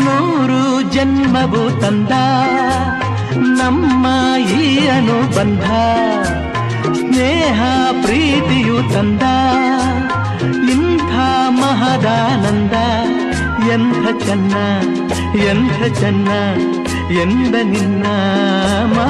ನೂರು ಜನ್ಮವು ತಂದ ನಮ್ಮ ಈ ಅನುಬಂಧ ಸ್ನೇಹ ಪ್ರೀತಿಯು ತಂದ ಇಂಥ ಮಹದಾನಂದ ಎಂಥ ಚೆನ್ನ ಎಂಥ ಚೆನ್ನ ಎಂದ ನಿನ್ನ ಮಾ